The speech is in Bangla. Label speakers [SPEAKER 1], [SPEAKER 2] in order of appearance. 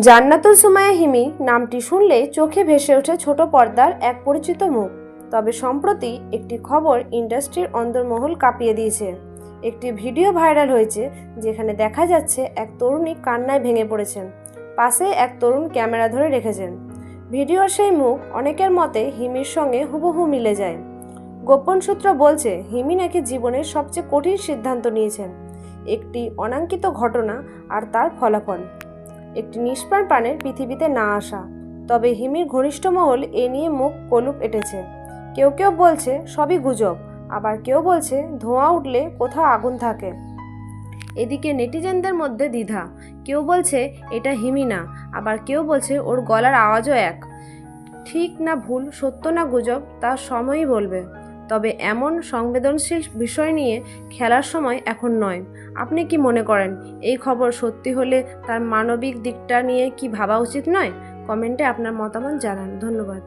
[SPEAKER 1] জান্নাতুল সুমায়া হিমি নামটি শুনলে চোখে ভেসে ওঠে ছোট পর্দার এক পরিচিত মুখ। তবে সম্প্রতি একটি খবর ইন্ডাস্ট্রির অন্দরমহল কাঁপিয়ে দিয়েছে। একটি ভিডিও ভাইরাল হয়েছে, যেখানে দেখা যাচ্ছে এক তরুণী কান্নায় ভেঙে পড়েছেন। পাশে এক তরুণ ক্যামেরা ধরে রেখেছেন। ভিডিওর সেই মুখ অনেকের মতে হিমির সঙ্গে হুবহু মিলে যায়। গোপন সূত্র বলছে, হিমি নাকি জীবনের সবচেয়ে কঠিন সিদ্ধান্ত নিয়েছেন। একটি অনাঙ্কিত ঘটনা আর তার ফলাফল। একটি নিষ্প্রাণ প্রাণের পৃথিবীতে না আসা। তবে হিমির ঘনিষ্ঠ মহল এ নিয়ে মুখ কলুপ এঁটেছে। কেউ কেউ বলছে, সবই গুজব। আবার কেউ বলছে, ধোঁয়া উঠলে কোথাও আগুন থাকে। এদিকে নেটিজেনদের মধ্যে দ্বিধা। কেউ বলছে, এটা হিমি না। আবার কেউ বলছে, ওর গলার আওয়াজও এক। ঠিক না ভুল, সত্য না গুজব, তা সময়ই বলবে। তবে এমন সংবেদনশীল বিষয় নিয়ে খেলার সময় এখন নয়। আপনি কি মনে করেন, এই খবর সত্যি হলে তার মানবিক দিকটা নিয়ে কি ভাবা উচিত নয়? কমেন্টে আপনার মতামত জানান। ধন্যবাদ।